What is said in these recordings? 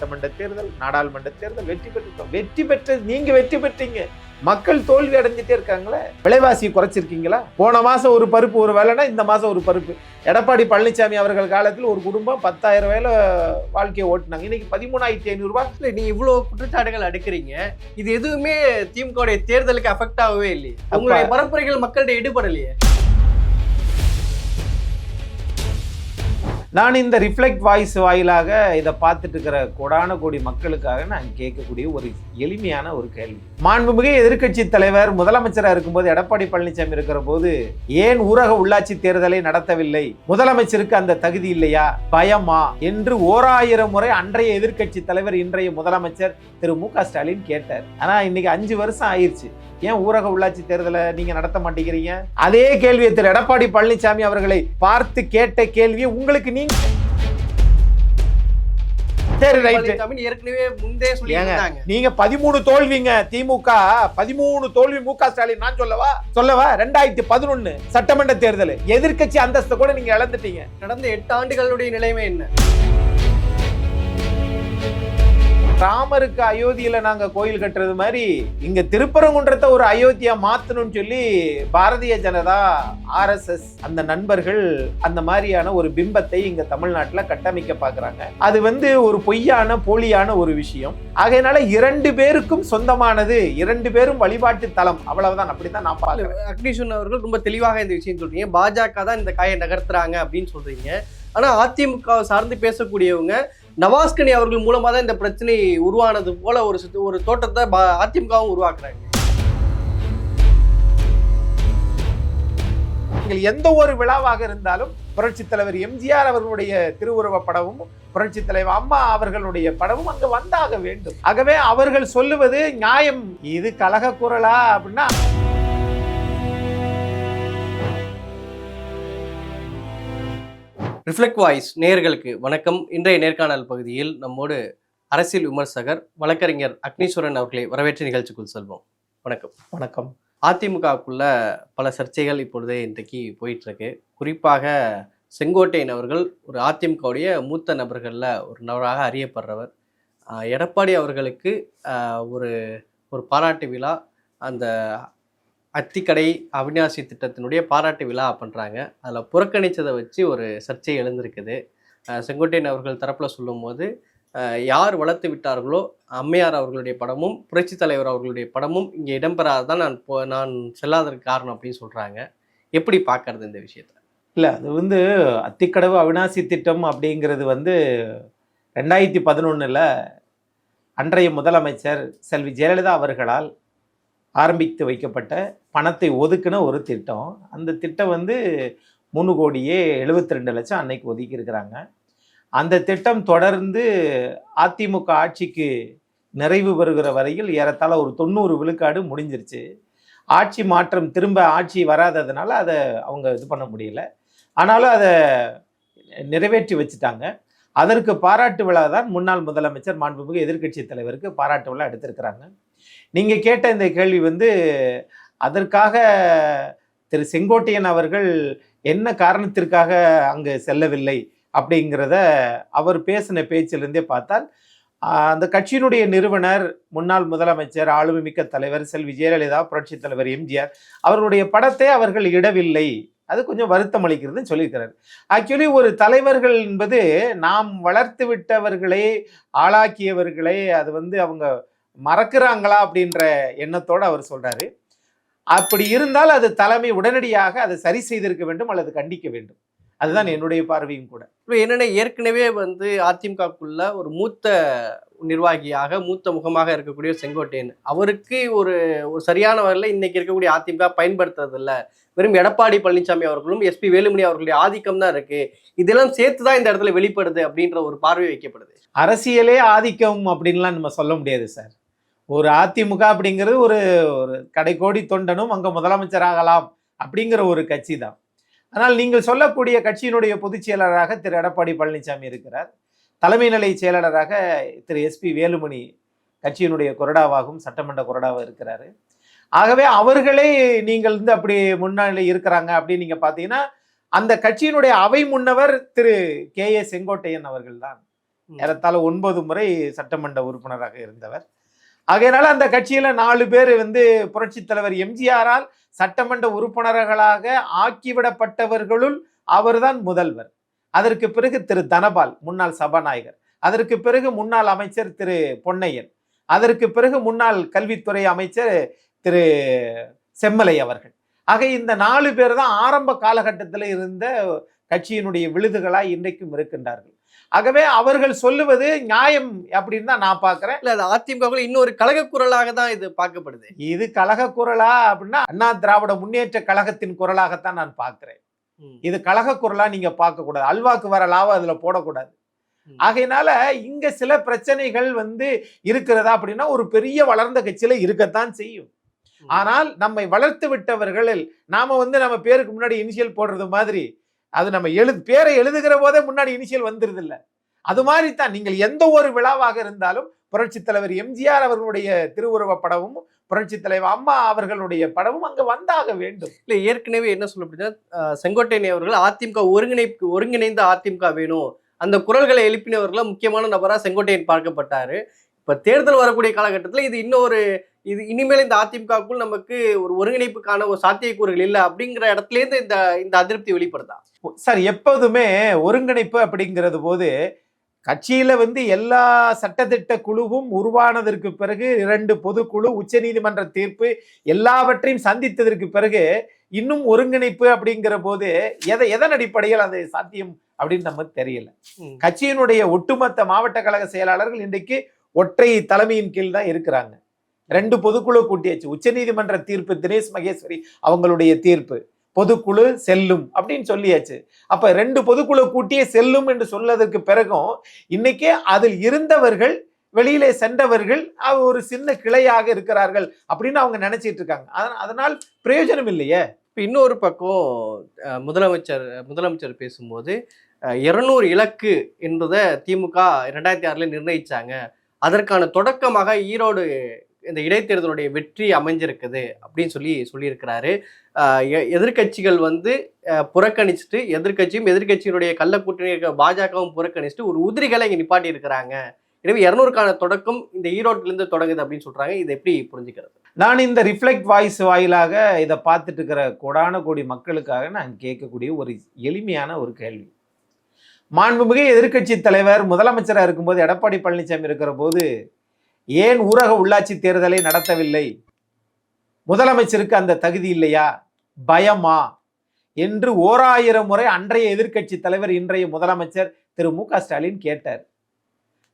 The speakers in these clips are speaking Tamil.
சட்டமன்ற தேர்தல் நாடாளுமன்ற தேர்தல் வெற்றி பெற்றுட்டோம் வெற்றி பெற்றது நீங்க வெற்றி பெற்றீங்க. மக்கள் தோல்வி அடைஞ்சிட்டே இருக்காங்களே? விலைவாசி குறைச்சிருக்கீங்களா? போன மாசம் ஒரு பருப்பு ஒரு வேலைனா இந்த மாசம் ஒரு பருப்பு. எடப்பாடி பழனிசாமி அவர்கள் காலத்தில் ஒரு குடும்பம் பத்தாயிரம் வேலை வாழ்க்கையை ஓட்டுனாங்க. இன்னைக்கு பதிமூணாயிரத்தி ஐநூறு ரூபாய் இல்ல நீங்க இவ்வளவு குற்றச்சாட்டுகள் அடுக்குறீங்க. இது எதுவுமே திமுக தேர்தலுக்கு அஃபெக்ட் ஆகவே இல்லையே. உங்களுடைய பரப்புரைகள் மக்கள்கிட்ட ஈடுபடலையே. நான் இந்த ரிஃப்ளெக்ட் வாய்ஸ் வாயிலாக இதை பார்த்துட்டு இருக்கிற கோடான கோடி மக்களுக்காக நான் கேட்கக்கூடிய ஒரு எளிமையான ஒரு கேள்வி. மாண்புமிகு எதிர்க்கட்சி தலைவர் முதலமைச்சராக இருக்கும்போது எடப்பாடி பழனிசாமி இருக்கிற போது ஏன் ஊரக உள்ளாட்சி தேர்தலை நடத்தவில்லை? முதலமைச்சருக்கு அந்த தகுதி இல்லையா? பயமா? என்று ஓராயிரம் முறை அன்றைய எதிர்க்கட்சி தலைவர் இன்றைய முதலமைச்சர் திரு மு க ஸ்டாலின் கேட்டார். ஆனால் இன்னைக்கு அஞ்சு வருஷம் ஆயிடுச்சு ஏன் ஊரக உள்ளாட்சி தேர்தலை நீங்க நடத்த மாட்டேங்கிறீங்க? அதே கேள்வியை திரு எடப்பாடி பழனிசாமி அவர்களை பார்த்து கேட்ட கேள்வியை உங்களுக்கு நீங்க சரி ரைட் ஏற்கனவே முந்தே சொல்லி ஏங்க, இருந்தாங்க. நீங்க பதிமூணு தோல்விங்க திமுக. பதிமூணு தோல்வி மு க. ஸ்டாலின் நான் சொல்லவா? சொல்லவா? ரெண்டாயிரத்தி பதினொன்னு சட்டமன்ற தேர்தல். எதிர்க்கட்சி அந்தஸ்தை கூட நீங்க இழந்துட்டீங்க. கடந்த எட்டு ஆண்டுகளுடைய நிலைமை என்ன? ராமருக்கு அயோத்தியில நாங்க கோயில் கட்டுறது மாதிரி இங்க திருப்பரங்குன்றத்தை ஒரு அயோத்தியா மாத்தணும்னு சொல்லி பாரதிய ஜனதா ஆர்எஸ்எஸ் அந்த நண்பர்கள் அந்த மாதிரியான ஒரு பிம்பத்தை இங்க தமிழ்நாட்டுல கட்டமைக்க பாக்குறாங்க. அது வந்து ஒரு பொய்யான போலியான ஒரு விஷயம். ஆகையினால இரண்டு பேருக்கும் சொந்தமானது இரண்டு பேரும் வழிபாட்டு தலம். அவ்வளவுதான். அப்படித்தான் நான் பார்க்கிறேன். அக்னிஷன் அவர்கள் ரொம்ப தெளிவாக இந்த விஷயம் சொல்றீங்க. பாஜக தான் இந்த காயை நகர்த்துறாங்க அப்படின்னு சொல்றீங்க. ஆனா அதிமுக சார்ந்து பேசக்கூடியவங்க நவாஸ்கனி அவர்கள் மூலமா தான் இந்த பிரச்சனை உருவானது போல ஒரு ஒரு தோட்டத்தை அதிமுகவும் உருவாக்குறாங்க. நீங்கள் எந்த ஒரு விழாவாக இருந்தாலும் புரட்சி தலைவர் எம்ஜிஆர் அவர்களுடைய திருவுருவ படமும் புரட்சி தலைவர் அம்மா அவர்களுடைய படமும் அங்கு வந்தாக வேண்டும். ஆகவே அவர்கள் சொல்லுவது நியாயம். இது கலக குரலா அப்படின்னா ரிஃப்ளெக்ட் வாய்ஸ் நேயர்களுக்கு வணக்கம். இன்றைய நேர்காணல் பகுதியில் நம்மோடு அரசியல் விமர்சகர் வழக்கறிஞர் அக்னீஸ்வரன் அவர்களை வரவேற்று நிகழ்ச்சிக்குள் செல்வோம். வணக்கம். வணக்கம். அதிமுகவுக்குள்ள பல சர்ச்சைகள் இப்பொழுதே இன்றைக்கு போயிட்டு இருக்கு குறிப்பாக செங்கோட்டையன் அவர்கள் ஒரு அதிமுகவுடைய மூத்த நபர்களில் ஒரு நபராக அறியப்படுறவர். எடப்பாடி அவர்களுக்கு ஒரு ஒரு பாராட்டு விழா அந்த அத்திக்கடை அவிநாசி திட்டத்தினுடைய பாராட்டு விழா பண்ணுறாங்க அதில் புறக்கணித்ததை வச்சு ஒரு சர்ச்சை எழுந்திருக்குது. செங்கோட்டையன் அவர்கள் தரப்பில் சொல்லும்போது யார் வளர்த்து விட்டார்களோ அம்மையார் அவர்களுடைய படமும் புரட்சித் தலைவர் அவர்களுடைய படமும் இங்கே இடம்பெறாததான் நான் போ நான் செல்லாததற்கு காரணம் அப்படின்னு சொல்கிறாங்க எப்படி பார்க்கறது இந்த விஷயத்த? இல்லை அது வந்து அத்திக்கடவு அவிநாசி திட்டம் அப்படிங்கிறது வந்து ரெண்டாயிரத்தி பதினொன்றில் அன்றைய முதலமைச்சர் செல்வி ஜெயலலிதா அவர்களால் ஆரம்பித்து வைக்கப்பட்ட பணத்தை ஒதுக்கின ஒரு திட்டம். அந்த திட்டம் வந்து மூணு கோடியே எழுபத்தி ரெண்டு லட்சம் அன்னைக்கு ஒதுக்கியிருக்கிறாங்க அந்த திட்டம் தொடர்ந்து அதிமுக ஆட்சிக்கு நிறைவு பெறுகிற வரையில் ஏறத்தாழ ஒரு தொண்ணூறு விழுக்காடு முடிஞ்சிருச்சு. ஆட்சி மாற்றம் திரும்ப ஆட்சி வராததுனால அதை அவங்க இது பண்ண முடியல. ஆனாலும் அதை நிறைவேற்றி வச்சுட்டாங்க. அதற்கு பாராட்டு விழா தான் முன்னாள் முதலமைச்சர் மாண்புமிகு எதிர்க்கட்சி தலைவருக்கு பாராட்டு விழா எடுத்திருக்கிறாங்க. நீங்கள் கேட்ட இந்த கேள்வி வந்து அதற்காக திரு செங்கோட்டையன் அவர்கள் என்ன காரணத்திற்காக அங்கு செல்லவில்லை அப்படிங்கிறத அவர் பேசின பேச்சிலிருந்தே பார்த்தால் அந்த கட்சியினுடைய நிறுவனர் முன்னாள் முதலமைச்சர் ஆளுமைமிக்க தலைவர் செல்வி ஜெயலலிதா புரட்சித் தலைவர் எம்ஜிஆர் அவர்களுடைய படத்தை அவர்கள் இடவில்லை. அது கொஞ்சம் வருத்தம் அளிக்கிறதுன்னு சொல்லியிருக்கிறார். ஆக்சுவலி ஒரு தலைவர்கள் என்பது நாம் வளர்த்து விட்டவர்களை ஆளாக்கியவர்களை அது வந்து அவங்க மறக்கிறாங்களா அப்படின்ற எண்ணத்தோடு அவர் சொல்றாரு. அப்படி இருந்தால் அது தலைமை உடனடியாக அதை சரி செய்திருக்க வேண்டும் அல்லது கண்டிக்க வேண்டும். அதுதான் என்னுடைய பார்வையும் கூட. இப்போ என்னென்ன ஏற்கனவே வந்து அதிமுகக்குள்ள ஒரு மூத்த நிர்வாகியாக மூத்த முகமாக இருக்கக்கூடிய செங்கோட்டையன் அவருக்கு ஒரு ஒரு சரியான வகையில் இன்னைக்கு இருக்கக்கூடிய அதிமுக பயன்படுத்துறது இல்ல வெறும் எடப்பாடி பழனிசாமி அவர்களும் எஸ்பி வேலுமணி அவர்களுடைய ஆதிக்கம் தான் இருக்கு. இதெல்லாம் சேர்த்து தான் இந்த இடத்துல வெளிப்படுது அப்படின்ற ஒரு பார்வை வைக்கப்படுது. அரசியலே ஆதிக்கம் அப்படின்லாம் நம்ம சொல்ல முடியாது சார். ஒரு அதிமுக அப்படிங்கிறது ஒரு ஒரு கடைக்கோடி தொண்டனும் அங்கே முதலமைச்சர் ஆகலாம் அப்படிங்கிற ஒரு கட்சி தான். ஆனால் நீங்கள் சொல்லக்கூடிய கட்சியினுடைய பொதுச் செயலராக திரு எடப்பாடி பழனிசாமி இருக்கிறார். தலைமை நிலை செயலாளராக திரு எஸ்பி வேலுமணி கட்சியினுடைய கொறடாவாகவும் சட்டமன்ற கொறடாவாக இருக்கிறாரு. ஆகவே அவர்களே நீங்கள் வந்து அப்படி முன்னாடி இருக்கிறாங்க அப்படின்னு நீங்க பார்த்தீங்கன்னா அந்த கட்சியினுடைய அவை முன்னவர் திரு கே ஏ செங்கோட்டையன் அவர்கள் தான். ஏறத்தாழ ஒன்பது முறை சட்டமன்ற உறுப்பினராக இருந்தவர். ஆகையினால அந்த கட்சியில நாலு பேர் வந்து புரட்சி தலைவர் எம்ஜிஆரால் சட்டமன்ற உறுப்பினர்களாக ஆக்கிவிடப்பட்டவர்களுள் அவர்தான் முதல்வர். அதற்கு பிறகு திரு தனபால் முன்னாள் சபாநாயகர். அதற்கு பிறகு முன்னாள் அமைச்சர் திரு பொன்னையன். அதற்கு பிறகு முன்னாள் கல்வித்துறை அமைச்சர் திரு செம்மலை அவர்கள். ஆக இந்த நாலு பேர் தான் ஆரம்ப காலகட்டத்தில் இருந்த கட்சியினுடைய விழுதுகளாய் இன்றைக்கும் இருக்கின்றார்கள். ஆகவே அவர்கள் சொல்லுவது நியாயம் அப்படின்னு தான் நான் பார்க்கிறேன் இல்ல அது அதிமுக இன்னொரு கழக குரலாக தான் இது பார்க்கப்படுது இது கழக குரலா அப்படின்னா அண்ணா திராவிட முன்னேற்ற கழகத்தின் குரலாகத்தான் நான் பார்க்கிறேன். இது கழக குரலா நீங்க பார்க்க கூடாது அல்வாக்கு வர லாவை அதுல போடக்கூடாது. ஆகையினால இங்க சில பிரச்சனைகள் வந்து இருக்கிறதா அப்படின்னா ஒரு பெரிய வளர்ந்த கட்சியில இருக்கத்தான் செய்யும். ஆனால் நம்மை வளர்த்து விட்டவர்களில் நாம வந்து நம்ம பேருக்கு முன்னாடி இனிஷியல் போடுறது மாதிரி அது நம்ம எழு பேரை எழுதுகிற போதே முன்னாடி இனிஷியல் வந்துருது இல்லை அது மாதிரி தான் நீங்கள் எந்த ஒரு விழாவாக இருந்தாலும் புரட்சி தலைவர் எம்ஜிஆர் அவர்களுடைய திருவுருவ படமும் புரட்சி தலைவர் அம்மா அவர்களுடைய படமும் அங்க வந்தாக வேண்டும். இல்ல ஏற்கனவே என்ன சொல்லப்படுதுன்னா அஹ், செங்கோட்டையன் அவர்கள் அதிமுக ஒருங்கிணைப்பு ஒருங்கிணைந்த அதிமுக வேணும். அந்த குரல்களை எழுப்பினவர்கள முக்கியமான நபராக செங்கோட்டையன் பார்க்கப்பட்டாரு. இப்ப தேர்தல் வரக்கூடிய காலகட்டத்தில் இது இன்னொரு இது இனிமேல் இந்த அதிமுகக்குள் நமக்கு ஒரு ஒருங்கிணைப்புக்கான ஒரு சாத்தியக்கூறுகள் இல்லை அப்படிங்கிற இடத்துல இருந்து இந்த இந்த அதிருப்தி வெளிப்படுதா? சார் எப்போதுமே ஒருங்கிணைப்பு அப்படிங்கிறது போது கட்சியில வந்து எல்லா சட்டத்திட்ட குழுவும் உருவானதற்கு பிறகு இரண்டு பொதுக்குழு உச்சநீதிமன்ற தீர்ப்பு எல்லாவற்றையும் சந்தித்ததற்கு பிறகு இன்னும் ஒருங்கிணைப்பு அப்படிங்கிற போது எதை எதன் அடிப்படையில் அது சாத்தியம் அப்படின்னு நமக்கு தெரியல. கட்சியினுடைய ஒட்டுமொத்த மாவட்ட கழக செயலாளர்கள் இன்றைக்கு ஒற்றை தலைமையின் கீழ் தான் இருக்கிறாங்க. ரெண்டு பொதுக்குழு கூட்டியாச்சு. உச்சநீதிமன்ற தீர்ப்பு தினேஷ் மகேஸ்வரி அவங்களுடைய தீர்ப்பு. பொதுக்குழு செல்லும் அப்படின்னு சொல்லியாச்சு. அப்ப ரெண்டு பொதுக்குழு கூட்டியே செல்லும் என்று சொல்லதற்கு பிறகும் இன்னைக்கே அதில் இருந்தவர்கள் வெளியிலே சென்றவர்கள் ஒரு சின்ன கிளையாக இருக்கிறார்கள் அப்படின்னு அவங்க நினைச்சிட்டு இருக்காங்க. அதனால் பிரயோஜனம் இல்லையே? இப்போ இன்னொரு பக்கம் முதலமைச்சர் முதலமைச்சர் பேசும்போது இருநூறு இலக்கு என்பதை திமுக ரெண்டாயிரத்தி ஆறில் நிர்ணயிச்சாங்க. அதற்கான தொடக்கமாக ஈரோடு இந்த இடைத்தேர்தலுடைய வெற்றி அமைஞ்சிருக்குது அப்படின்னு சொல்லி சொல்லியிருக்கிறாரு. எதிர்கட்சிகள் எ- எதிர்க்கட்சிகள் வந்து புறக்கணிச்சுட்டு எதிர்க்கட்சியும் எதிர்க்கட்சியினுடைய கள்ள கூட்டணி இருக்க பாஜகவும் புறக்கணிச்சுட்டு ஒரு உதிரிகளை இங்கே நிப்பாட்டி இருக்கிறாங்க எனவே இரநூறுக்கான தொடக்கம் இந்த ஈரோட்டிலிருந்து தொடங்குது அப்படின்னு சொல்கிறாங்க இதை எப்படி புரிஞ்சுக்கிறது? நான் இந்த ரிஃப்ளெக்ட் வாய்ஸ் வாயிலாக இதை பார்த்துட்டு இருக்கிற கோடான கோடி மக்களுக்காக நான் கேட்கக்கூடிய ஒரு எளிமையான ஒரு கேள்வி. மாண்புமிகு எதிர்க்கட்சி தலைவர் முதலமைச்சராக இருக்கும்போது எடப்பாடி பழனிசாமி இருக்கிற போது ஏன் ஊரக உள்ளாட்சி தேர்தலை நடத்தவில்லை? முதலமைச்சருக்கு அந்த தகுதி இல்லையா? பயமா? என்று ஓராயிரம் முறை அன்றைய எதிர்க்கட்சி தலைவர் இன்றைய முதலமைச்சர் திரு. மு. க. ஸ்டாலின் கேட்டார்.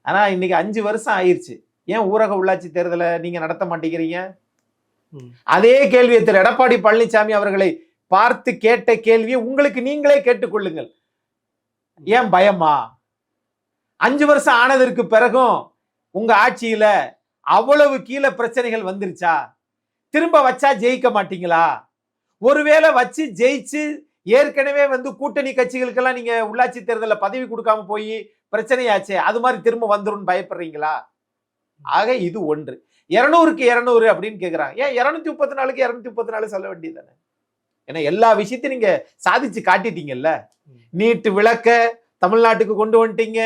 ஆனா இன்னைக்கு அஞ்சு வருஷம் ஆயிருச்சு. ஏன் ஊரக உள்ளாட்சி தேர்தலை நீங்க நடத்த மாட்டேங்கிறீங்க. அதே கேள்வியை திரு. எடப்பாடி பழனிசாமி அவர்களை பார்த்து கேட்ட கேள்வியை உங்களுக்கு நீங்களே கேட்டுக்கொள்ளுங்கள். ஏன் பயமா? அஞ்சு வருஷம் ஆனதற்கு பிறகும் உங்க ஆட்சியில அவ்வளவு கீழே பிரச்சனைகள் வந்துருச்சா? திரும்ப வச்சா ஜெயிக்க மாட்டீங்களா? ஒருவேளை வச்சு ஜெயிச்சு ஏற்கனவே வந்து கூட்டணி கட்சிகளுக்கெல்லாம் நீங்க உள்ளாட்சி தேர்தலில் பதவி கொடுக்காம போய் பிரச்சனையாச்சே அது மாதிரி திரும்ப வந்துரும்னு பயப்படுறீங்களா? ஆக இது ஒன்று. இருநூறுக்கு இருநூறு அப்படின்னு கேக்குறாங்க. ஏன் இருநூத்தி முப்பத்தி நாலுக்கு இருநூத்தி முப்பத்தி நாலு சொல்ல வேண்டியதானே ஏன்னா எல்லா விஷயத்தையும் நீங்க சாதிச்சு காட்டிட்டீங்கல்ல. நீட்டு விளக்க தமிழ்நாட்டுக்கு கொண்டு வந்துட்டீங்க.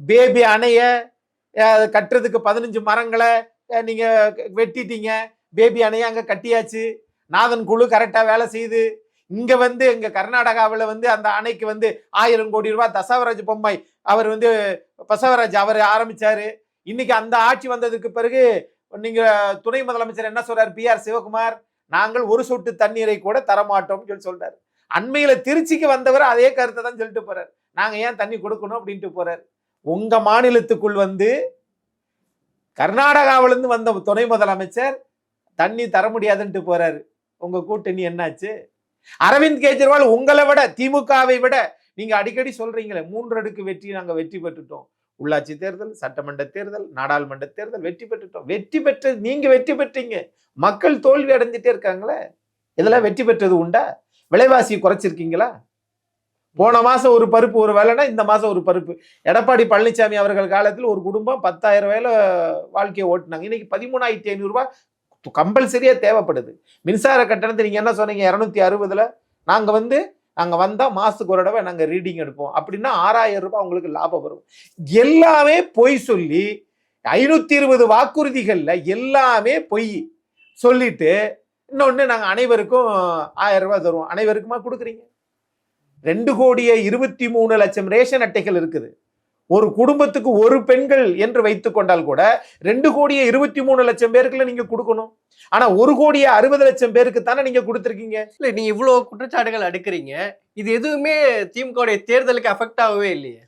பேபி அணைய கட்டுறதுக்கு பதினஞ்சு மரங்களை நீங்கள் வெட்டிட்டீங்க. பேபி அணையை அங்கே கட்டியாச்சு. நாதன் குழு கரெக்டாக வேலை செய்யுது. இங்கே வந்து எங்கள் கர்நாடகாவில் வந்து அந்த அணைக்கு வந்து ஆயிரம் கோடி ரூபாய் தசவராஜ் பொம்மை அவர் வந்து பசவராஜ் அவர் ஆரம்பித்தார் இன்னைக்கு அந்த ஆட்சி வந்ததுக்கு பிறகு நீங்கள் துணை முதலமைச்சர் என்ன சொல்கிறார் பி ஆர் சிவகுமார் நாங்கள் ஒரு சொட்டு தண்ணீரை கூட தரமாட்டோம்னு சொல்லி சொல்கிறார் அண்மையில் திருச்சிக்கு வந்தவர் அதே கருத்தை தான் சொல்லிட்டு போகிறார் நாங்கள் ஏன் தண்ணி கொடுக்கணும்? அப்படின்ட்டு போகிறார் உங்க மாநிலத்துக்குள் வந்து கர்நாடகாவிலேருந்து வந்த துணை முதலமைச்சர் தண்ணி தர முடியாதுன்ட்டு போறாரு. உங்க கூட்டணி என்னாச்சு? அரவிந்த் கெஜ்ரிவால் உங்களை விட திமுகவை விட நீங்க அடிக்கடி சொல்றீங்களே மூன்று அடுக்கு வெற்றி நாங்கள் வெற்றி பெற்றுட்டோம். உள்ளாட்சி தேர்தல் சட்டமன்ற தேர்தல் நாடாளுமன்ற தேர்தல் வெற்றி பெற்றுட்டோம். வெற்றி பெற்று நீங்க வெற்றி பெற்றீங்க. மக்கள் தோல்வி அடைஞ்சிட்டே இருக்காங்களே. இதெல்லாம் வெற்றி பெற்றது உண்டா? விலைவாசியை குறைச்சிருக்கீங்களா? போன மாதம் ஒரு பருப்பு ஒரு வேலைன்னா இந்த மாதம் ஒரு பருப்பு. எடப்பாடி பழனிசாமி அவர்கள் காலத்தில் ஒரு குடும்பம் பத்தாயிரம் வேலை வாழ்க்கையை ஓட்டினாங்க. இன்னைக்கு பதிமூணாயிரத்தி ஐநூறுரூவா கம்பல்சரியாக தேவைப்படுது. மின்சார கட்டணத்தை நீங்கள் என்ன சொன்னீங்க? இரநூத்தி அறுபதில் நாங்கள் வந்து நாங்கள் வந்தால் மாதத்துக்கு ஒரு தடவை நாங்கள் ரீடிங் எடுப்போம். அப்படின்னா ஆறாயிரம் ரூபாய் உங்களுக்கு லாபம் வரும். எல்லாமே பொய் சொல்லி ஐநூற்றி இருபது வாக்குறுதிகளில் எல்லாமே பொய் சொல்லிட்டு இன்னொன்று நாங்கள் அனைவருக்கும் ஆயிரம் ரூபாய் தருவோம். அனைவருக்குமா கொடுக்குறீங்க? ரெண்டு கோடியே இருபத்தி மூணு லட்சம் ரேஷன் அட்டைகள் இருக்குது. ஒரு குடும்பத்துக்கு ஒரு பெண்கள் என்று வைத்துக் கொண்டால் கூட ரெண்டு கோடியே இருபத்தி மூணு லட்சம் பேருக்குள்ள நீங்க கொடுக்கணும். ஆனா ஒரு கோடியே அறுபது லட்சம் பேருக்கு தானே நீங்க கொடுத்துருக்கீங்க? இல்ல நீங்க இவ்வளவு குற்றச்சாட்டுகள் அடுக்குறீங்க இது எதுவுமே திமுக தேர்தலுக்கு அஃபெக்ட் ஆகவே இல்லையே.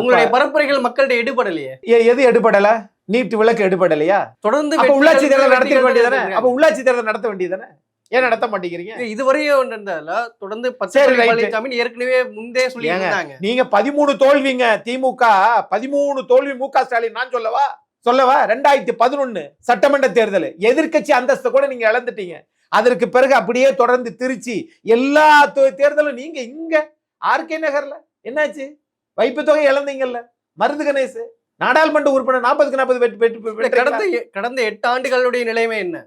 உங்களுடைய பரப்புரைகள் மக்கள்கிட்ட எடுபடலையே. எது எடுபடல? நீட் விளக்கு எடுபடலையா? தொடர்ந்து உள்ளாட்சி தேர்தல் வெற்றி நடத்திட வேண்டியதானே. அப்ப உள்ளாட்சி தேர்தல் நடத்த வேண்டியதானே ஏன் நடத்த மாட்டேங்கிறீங்க? இது இதுவரையும் தொடர்ந்து பத்து சரி, right. பழனிசாமி ஏற்கனவே முந்தே சொல்லி ஏங்க, இருந்தாங்க. நீங்க பதிமூணு தோல்விங்க திமுக. பதிமூணு தோல்வி மு க ஸ்டாலின் நான் சொல்லவா? சொல்லவா? ரெண்டாயிரத்தி பதினொன்னு சட்டமன்ற தேர்தல். எதிர்க்கட்சி அந்தஸ்தை கூட நீங்க இழந்துட்டீங்க. அதற்கு பிறகு அப்படியே தொடர்ந்து திருச்சி எல்லா தேர்தலும் நீங்க இங்க ஆர்கே நகர்ல. என்னாச்சு? வைப்பு தொகை இழந்தீங்கல்ல. மருது கணேசு. நாடாளுமன்ற உறுப்பினர் நாற்பதுக்கு நாற்பது வெற்றி? கடந்த கடந்த எட்டு ஆண்டுகளுடைய நிலைமை என்ன?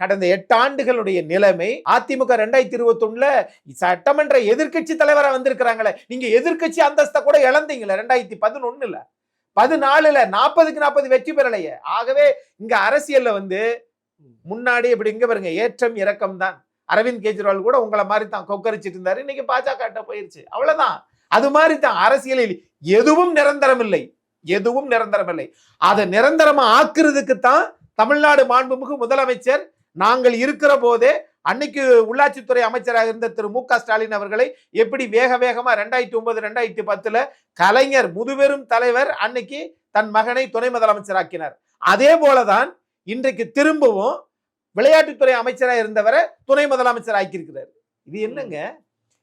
கடந்த எட்டு ஆண்டுகளுடைய நிலைமை அதிமுக ரெண்டாயிரத்தி இருபத்தி ஒண்ணுல சட்டமன்ற எதிர்க்கட்சி தலைவரா வந்திருக்கிறாங்களே. நீங்க எதிர்க்கட்சி அந்தஸ்தை கூட இழந்தீங்களே ரெண்டாயிரத்தி பதினொன்னுல. பதினாலுல நாற்பதுக்கு நாற்பது வெற்றி பெறலையே. ஆகவே இங்க அரசியல்ல வந்து முன்னாடி இப்படி இங்க பாருங்க ஏற்றம் இறக்கம் தான். அரவிந்த் கெஜ்ரிவால் கூட உங்களை மாதிரி தான் கொக்கரிச்சிட்டு இருந்தாரு. இன்னைக்கு பாஜக போயிருச்சு. அவ்வளவுதான். அது மாதிரி தான் அரசியலில் எதுவும் நிரந்தரம் இல்லை எதுவும் நிரந்தரம் இல்லை அதை நிரந்தரமா ஆக்குறதுக்கு தான் தமிழ்நாடு மாண்புமிகு முதலமைச்சர் நாங்கள் இருக்கிற போதே அன்னைக்கு உள்ளாட்சித்துறை அமைச்சராக இருந்த திரு மு க ஸ்டாலின் அவர்களை எப்படி வேக வேகமா ரெண்டாயிரத்தி ஒன்பது ரெண்டாயிரத்தி பத்துல கலைஞர் முதுபெரும் தலைவர் அன்னைக்கு தன் மகனை துணை முதலமைச்சராக்கினார். அதே போலதான் இன்றைக்கு திரும்பவும் விளையாட்டுத்துறை அமைச்சராக இருந்தவரை துணை முதலமைச்சர் ஆக்கியிருக்கிறார் இது என்னங்க?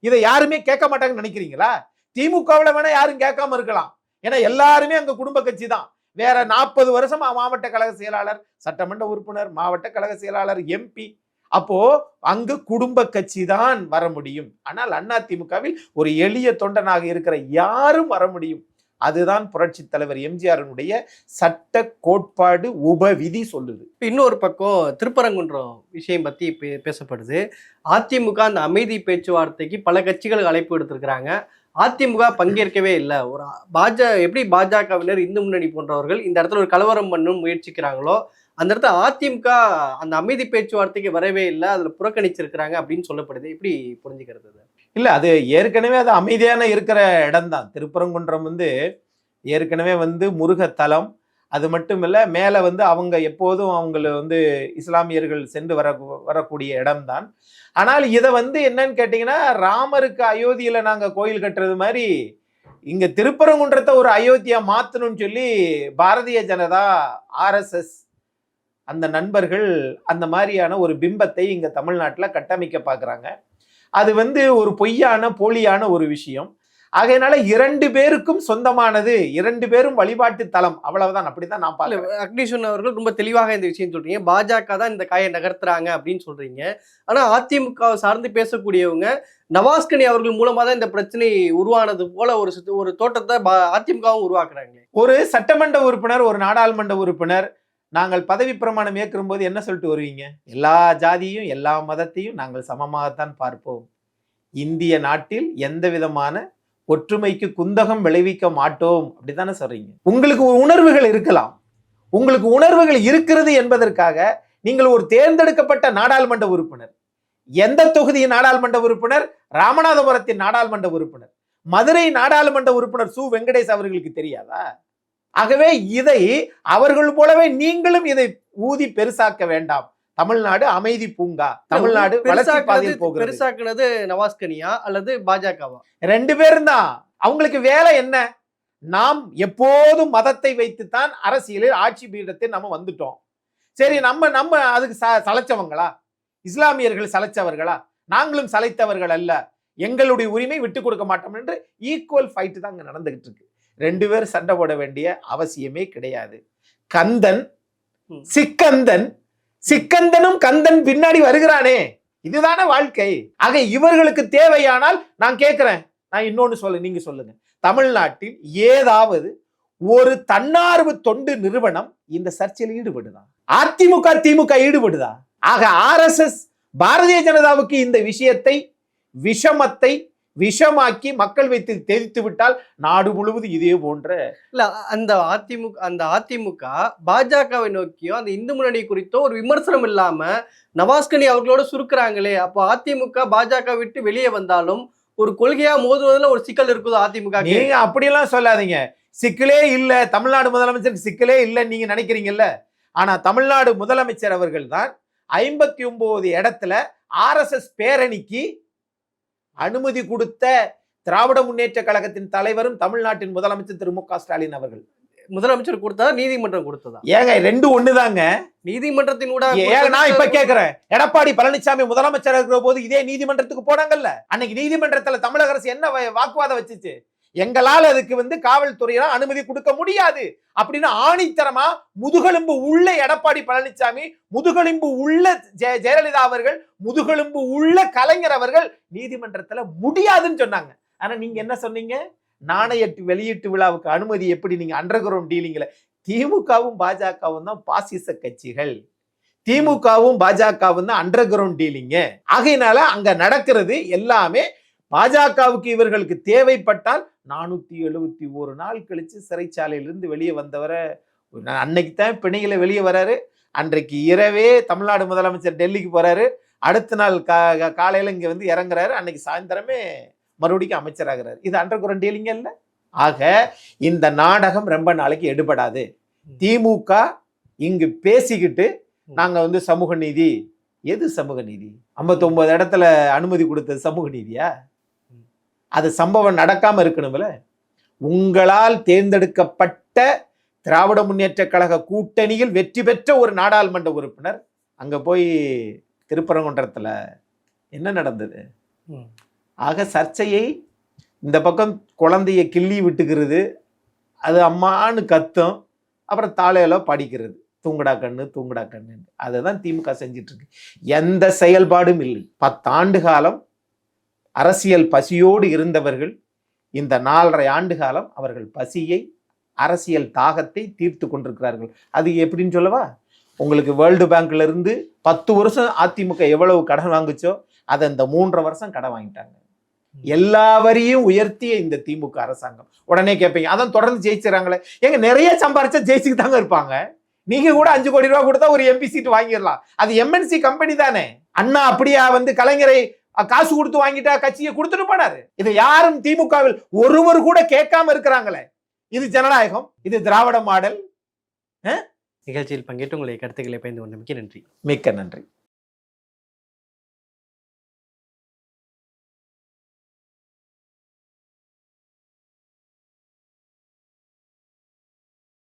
இதை யாருமே கேட்க மாட்டாங்கன்னு நினைக்கிறீங்களா? திமுகவுல வேணா யாரும் கேட்காம இருக்கலாம். ஏன்னா எல்லாருமே அங்கே குடும்ப கட்சி தான் வேற நாற்பது வருஷமா மாவட்ட கழக செயலாளர் சட்டமன்ற உறுப்பினர் மாவட்ட கழக செயலாளர் எம்பி அப்போ அங்கு குடும்ப கட்சி தான் வர முடியும். ஆனால் அண்ணா திமுகவில் ஒரு எளிய தொண்டனாக இருக்கிற யாரும் வர முடியும். அதுதான் புரட்சி தலைவர் எம்ஜிஆருடைய சட்ட கோட்பாடு உபவிதி சொல்லுது. இன்னொரு பக்கம் திருப்பரங்குன்றம் விஷயம் பத்தி பே- பேசப்படுது. அதிமுக அந்த அமைதி பேச்சுவார்த்தைக்கு பல கட்சிகள் அழைப்பு எடுத்திருக்கிறாங்க அதிமுக பங்கேற்கவே இல்லை. ஒரு பாஜ எப்படி பாஜகவினர் இந்து முன்னணி போன்றவர்கள் இந்த இடத்துல ஒரு கலவரம் பண்ணும் முயற்சிக்கிறாங்களோ அந்த இடத்துல அதிமுக அந்த அமைதி பேச்சுவார்த்தைக்கு வரவே இல்லை அதில் புறக்கணிச்சிருக்கிறாங்க அப்படின்னு சொல்லப்படுது. எப்படி புரிஞ்சுக்கிறது அது? அது ஏற்கனவே அது அமைதியான இருக்கிற இடம்தான். திருப்பரங்குன்றம் வந்து ஏற்கனவே வந்து முருகத்தலம் அது மட்டும் இல்லை மேலே வந்து அவங்க எப்போதும் அவங்கள வந்து இஸ்லாமியர்கள் சென்று வர வரக்கூடிய இடம்தான். ஆனால் இதை வந்து என்னன்னு கேட்டிங்கன்னா ராமருக்கு அயோத்தியில் நாங்கள் கோயில் கட்டுறது மாதிரி இங்கே திருப்பரங்குன்றத்தை ஒரு அயோத்தியா மாற்றணும்னு சொல்லி பாரதிய ஜனதா ஆர்எஸ்எஸ் அந்த நண்பர்கள் அந்த மாதிரியான ஒரு பிம்பத்தை இங்கே தமிழ்நாட்டில் கட்டமைக்க பார்க்குறாங்க அது வந்து ஒரு பொய்யான போலியான ஒரு விஷயம். ஆகையினால இரண்டு பேருக்கும் சொந்தமானது இரண்டு பேரும் வழிபாட்டு தலம். அவ்வளவுதான். அப்படிதான் நான் பார்க்கிறேன். அக்னிஷன் அவர்கள் ரொம்ப தெளிவாக இந்த விஷயம் சொல்றீங்க. பாஜக தான் இந்த காயை நகர்த்துறாங்க அப்படின்னு சொல்றீங்க. ஆனா அதிமுக சார்ந்து பேசக்கூடியவங்க நவாஸ்கனி அவர்கள் மூலமா தான் இந்த பிரச்சனை உருவானது போல ஒரு ஒரு தோட்டத்தை அதிமுகவும் உருவாக்குறாங்களே. ஒரு சட்டமன்ற உறுப்பினர் ஒரு நாடாளுமன்ற உறுப்பினர் நாங்கள் பதவி பிரமாணம் ஏற்கும் போது என்ன சொல்லிட்டு வருவீங்க? எல்லா ஜாதியும் எல்லா மதத்தையும் நாங்கள் சமமாகத்தான் பார்ப்போம். இந்திய நாட்டில் எந்த விதமான ஒற்றுமைக்கு குந்தகம் விளைவிக்க மாட்டோம். அப்படித்தானே சொல்றீங்க? உங்களுக்கு ஒரு உணர்வுகள் இருக்கலாம். உங்களுக்கு உணர்வுகள் இருக்கிறது என்பதற்காக நீங்கள் ஒரு தேர்ந்தெடுக்கப்பட்ட நாடாளுமன்ற உறுப்பினர். எந்த தொகுதியின் நாடாளுமன்ற உறுப்பினர்? ராமநாதபுரத்தின் நாடாளுமன்ற உறுப்பினர். மதுரை நாடாளுமன்ற உறுப்பினர் சு. வெங்கடேஷ் அவர்களுக்கு தெரியாதா? ஆகவே இதை அவர்கள் போலவே நீங்களும் இதை ஊதி பெருசாக்க வேண்டாம். தமிழ்நாடு அமைதி பூங்கா. தமிழ்நாடு வளர்ச்சி பாதையில் போகிறது. பெருசாக்குனது நவாஸ்கனியா அல்லது பாஜகவா? ரெண்டு பேரும் தான். அவங்களுக்கு வேலை என்ன? நாம் எப்போதும் மதத்தை வைத்துத்தான் அரசியலில் ஆட்சி பீடத்தை நம்ம வந்துட்டோம். சரி நம்ம நம்ம அதுக்கு ச- சளைச்சவங்களா? இஸ்லாமியர்கள் சளைச்சவர்களா? நாங்களும் சளைத்தவர்கள் அல்ல. எங்களுடைய உரிமை விட்டு கொடுக்க மாட்டோம் என்று ஈக்குவல் ஃபைட் தான் அங்க நடந்துகிட்டு இருக்கு. ரெண்டு பேரும் சண்டை போட வேண்டிய அவசியமே கிடையாது. கந்தன். சிக்கந்தன் சிக்கந்தனும் கந்தன் பின்னாடி வருகிறானே. இதுதானே வாழ்க்கை. ஆக இவர்களுக்கு தேவையானால் நான் கேட்கிறேன். நான் இன்னொன்னு சொல்ல நீங்க சொல்லுங்க. தமிழ்நாட்டில் ஏதாவது ஒரு தன்னார்வ தொண்டு நிறுவனம் இந்த சர்ச்சையில் ஈடுபடுதா? அதிமுக திமுக ஈடுபடுதா? ஆக ஆர்எஸ்எஸ் பாரதிய ஜனதாவுக்கு இந்த விஷயத்தை விஷமத்தை விஷமாக்கி மக்கள் வைத்து தெரித்து விட்டால் நாடு முழுவதும் இதே போன்ற இல்ல அந்த அதிமுக அந்த அதிமுக பாஜகவை நோக்கியோ அந்த இந்து முன்னணி குறித்தோ ஒரு விமர்சனம் இல்லாம நவாஸ்கனி அவர்களோட சுருக்குறாங்களே. அப்போ அதிமுக பாஜக விட்டு வெளியே வந்தாலும் ஒரு கொள்கையா மோதுவதுல ஒரு சிக்கல் இருக்குதோ அதிமுக? நீங்க அப்படியெல்லாம் சொல்லாதீங்க. சிக்கலே இல்ல. தமிழ்நாடு முதலமைச்சருக்கு சிக்கலே இல்லைன்னு நீங்க நினைக்கிறீங்கல்ல? ஆனா தமிழ்நாடு முதலமைச்சர் அவர்கள் தான் ஐம்பத்தி ஒன்பது இடத்துல ஆர்எஸ்எஸ் பேரணிக்கு அனுமதி கொடுத்த திராவிட முன்னேற்ற கழகத்தின் தலைவரும் தமிழ்நாட்டின் முதலமைச்சர் திரு மு க ஸ்டாலின் அவர்கள். முதலமைச்சர் கொடுத்ததா நீதிமன்றம் கொடுத்ததா? ஏங்க ரெண்டு ஒண்ணுதாங்க. நீதிமன்றத்தின் ஊடாக ஏங்க நான் இப்ப கேக்குறேன். எடப்பாடி பழனிசாமி முதலமைச்சர் இருக்கிற போது இதே நீதிமன்றத்துக்கு போனாங்கல்ல? அன்னைக்கு நீதிமன்றத்துல தமிழக அரசு என்ன வாக்குவாதம் வச்சுச்சு? எங்களால் அதுக்கு வந்து காவல்துறையால அனுமதி கொடுக்க முடியாது. அப்படின்னு ஆணித்தரமா முதுகெலும்பு உள்ள எடப்பாடி பழனிசாமி முதுகெலும்பு உள்ள ஜெய ஜெயலலிதா அவர்கள் முதுகெலும்பு உள்ள கலைஞர் அவர்கள் நீதிமன்றத்துல முடியாதுன்னு சொன்னாங்க. ஆனா நீங்க என்ன சொன்னீங்க? நாணயட்டு வெளியீட்டு விழாவுக்கு அனுமதி எப்படி நீங்க அண்டர் கிரவுண்ட் டீலிங்ல? திமுகவும் பாஜகவும் தான் பாசிச கட்சிகள். திமுகவும் பாஜகவும் தான் அண்டர் கிரவுண்ட் டீலிங்க. ஆகையினால அங்க நடக்கிறது எல்லாமே பாஜகவுக்கு இவர்களுக்கு தேவைப்பட்டால் நானூத்தி எழுபத்தி ஒரு நாள் கழிச்சு சிறைச்சாலையிலிருந்து வெளியே வந்தவரை அன்னைக்கு தான் பிணையில வெளியே வராரு. அன்றைக்கு இரவே தமிழ்நாடு முதலமைச்சர் டெல்லிக்கு போறாரு. அடுத்த நாள் கா காலையில இங்க வந்து இறங்குறாரு. அன்னைக்கு சாயந்தரமே மறுபடியும் அமைச்சராகிறாரு. இது அண்டர் கிரவுண்ட் டீலிங்க இல்ல? ஆக இந்த நாடகம் ரொம்ப நாளைக்கு எடுபடாது. திமுக இங்கு பேசிக்கிட்டு நாங்க வந்து சமூக நீதி. எது சமூக நீதி? 59 இடத்துல அனுமதி கொடுத்தது சமூக நீதியா? அது சம்பவம் நடக்காம இருக்கணும்ல? உங்களால் தேர்ந்தெடுக்கப்பட்ட திராவிட முன்னேற்ற கழக கூட்டணியில் வெற்றி பெற்ற ஒரு நாடாளுமன்ற உறுப்பினர் அங்க போய் திருப்பரங்குன்றத்துல என்ன நடந்தது. ஆக சர்ச்சையை இந்த பக்கம் குழந்தைய கிள்ளி விட்டுக்கிறது அது அம்மான்னு கத்தும் அப்புறம் தாளையில படிக்கிறது. தூங்குடா கண்ணு தூங்குடா கண்ணு அதை தான் திமுக செஞ்சிட்டு இருக்கு எந்த செயல்பாடும் இல்லை. பத்தாண்டு காலம் அரசியல் பசியோடு இருந்தவர்கள் இந்த நாலரை ஆண்டு காலம் அவர்கள் பசியை அரசியல் தாகத்தை தீர்த்து கொண்டிருக்கிறார்கள். அது எப்படின்னு சொல்லவா? உங்களுக்கு வேர்ல்டு பேங்க்ல இருந்து பத்து வருஷம் அதிமுக எவ்வளவு கடன் வாங்குச்சோ அதை இந்த மூன்றரை வருஷம் கடன் வாங்கிட்டாங்க. எல்லா வரியும் உயர்த்திய இந்த திமுக அரசாங்கம். உடனே கேட்பீங்க அதான் தொடர்ந்து ஜெயிச்சுறாங்களே. எங்க நிறைய சம்பாரிச்சா ஜெயிச்சுக்கு தாங்க இருப்பாங்க? நீங்க கூட அஞ்சு கோடி ரூபாய் கொடுத்தா ஒரு எம்பி சீட் வாங்கிடலாம். அது எம்என்சி கம்பெனி தானே. அண்ணா அப்படியா வந்து கலைஞரை காசு கொடுத்து வாங்கிட்டா கட்சியை கொடுத்துட்டு போனாரு. இது யாரும் திமுகவில் ஒருவர் கூட கேட்காம இருக்கிறாங்களே. இது ஜனநாயகம் இது திராவிட மாடல். நிகழ்ச்சியில் பங்கேற்று உங்களுடைய கருத்துக்களை பயந்து கொண்டமைக்கு நன்றி. மிக்க நன்றி.